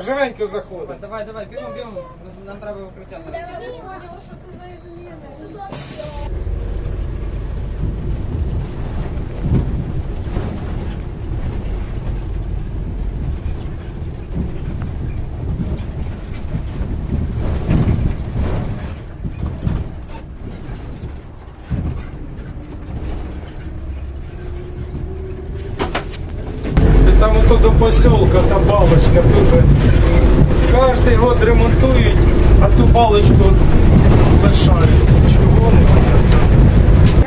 Так, живенько заходимо. Давай, давай, бігом, бігом. Нам треба укриття. І там ото до поселка та балочка дуже. Кожний год ремонтують, а ту балочку лишають. Чого не понятно.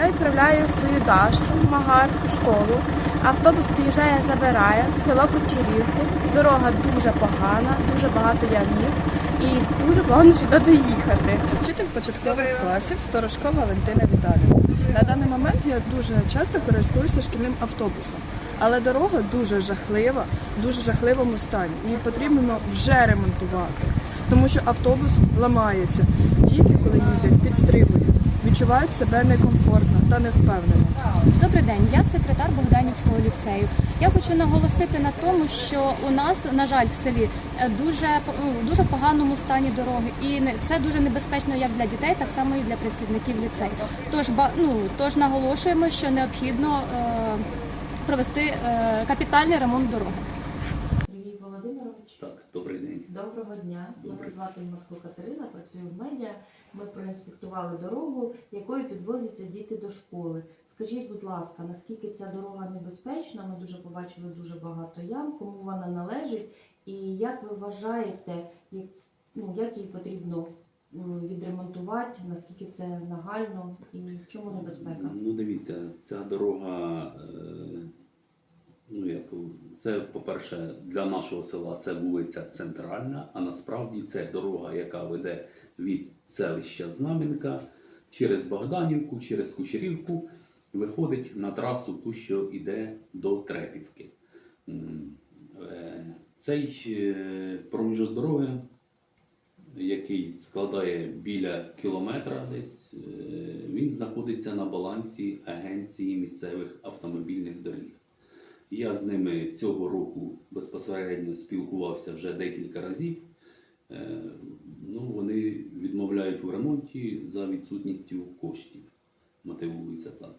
Я відправляю свою Дашу в Магар в школу. Автобус приїжджає, забирає в село Кучерівку. Дорога дуже погана, дуже багато ямів і дуже погано сюди доїхати. Вчитель початкових класів Сторожко Валентина Віталіївна. На даний момент я дуже часто користуюся шкільним автобусом, але дорога дуже жахлива, в дуже жахливому стані. Її потрібно вже ремонтувати, тому що автобус ламається. Діти, коли їздять, підстрибують, відчувають себе некомфортно та невпевнено. Добрий день, я секретар Богданівського ліцею. Я хочу наголосити на тому, що у нас, на жаль, в селі е, дуже ну, дуже поганому стані дороги, і це дуже небезпечно як для дітей, так само і для працівників ліцею. Тож ну тож наголошуємо, що необхідно е, провести е, капітальний ремонт дороги. Сергій Володимирович, Так, добрий день. доброго дня. Мене Добрий. звати Матко Катерина, працюю в медіа. Ми проінспектували дорогу, якою підвозяться діти до школи. Скажіть, будь ласка, наскільки ця дорога небезпечна? Ми дуже побачили дуже багато ям, кому вона належить, і як ви вважаєте, як, ну, як її потрібно відремонтувати, наскільки це нагально і в чому небезпека? Ну, дивіться, ця дорога, е, ну як, це, по-перше, для нашого села це вулиця Центральна, а насправді це дорога, яка веде від селища Знам'янка через Богданівку, через Кучерівку, виходить на трасу ту, що йде до Трепівки. Е, Цей е, проміжок дороги який складає біля кілометра десь, е, він знаходиться на балансі Агенції місцевих автомобільних доріг. Я з ними цього року безпосередньо спілкувався вже декілька разів. Е, Ну, вони відмовляють у ремонті за відсутністю коштів. Мотивується так.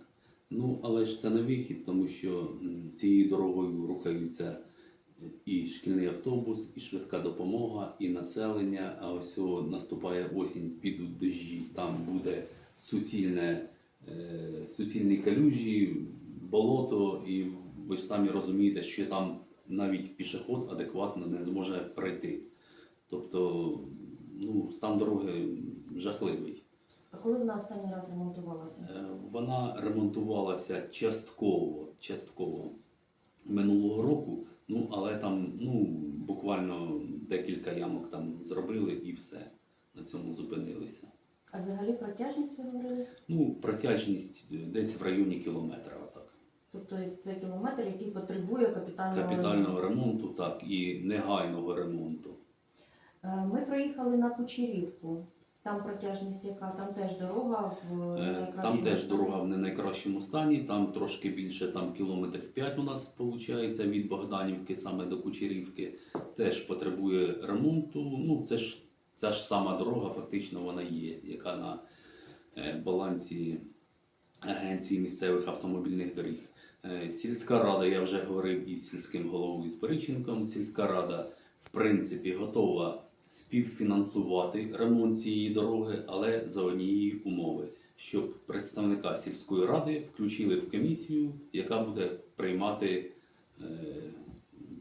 Ну, але ж це не вихід, тому що цією дорогою рухаються і шкільний автобус, і швидка допомога, і населення. А ось наступає осінь, підуть дощі, там буде суцільне, е, суцільні калюжі, болото, і ви ж самі розумієте, що там навіть пішоход адекватно не зможе пройти. Тобто, ну, стан дороги жахливий. А коли вона останній раз ремонтувалася? Е, Вона ремонтувалася частково, частково минулого року, ну але там ну, буквально декілька ямок там зробили і все. На цьому зупинилися. А взагалі протяжність ви говорили? Ну, протяжність десь в районі кілометра. Тобто це кілометр, який потребує капітального Капітального ремонту, так, і негайного ремонту. Е, Ми приїхали на Кучерівку. Там протяжність яка? Там теж дорога в Е, найкращому Там теж стані. дорога в не найкращому стані, там трошки більше, там кілометрів 5 у нас виходить від Богданівки саме до Кучерівки. Теж потребує ремонту. Ну, це ж ця ж сама дорога, фактично вона є, яка на е, балансі Агенції місцевих автомобільних доріг. Е, Сільська рада, я вже говорив із сільським головою Спориченком. Сільська рада, в принципі, готова співфінансувати ремонт цієї дороги, але за однієї умови, щоб представника сільської ради включили в комісію, яка буде приймати е,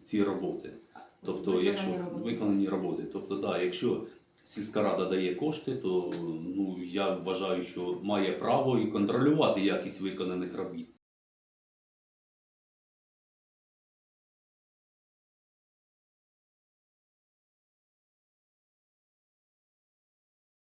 ці роботи. Тобто, Виконані якщо роботи. виконані роботи, тобто, да, якщо сільська рада дає кошти, то ну я вважаю, що має право і контролювати якість виконаних робіт.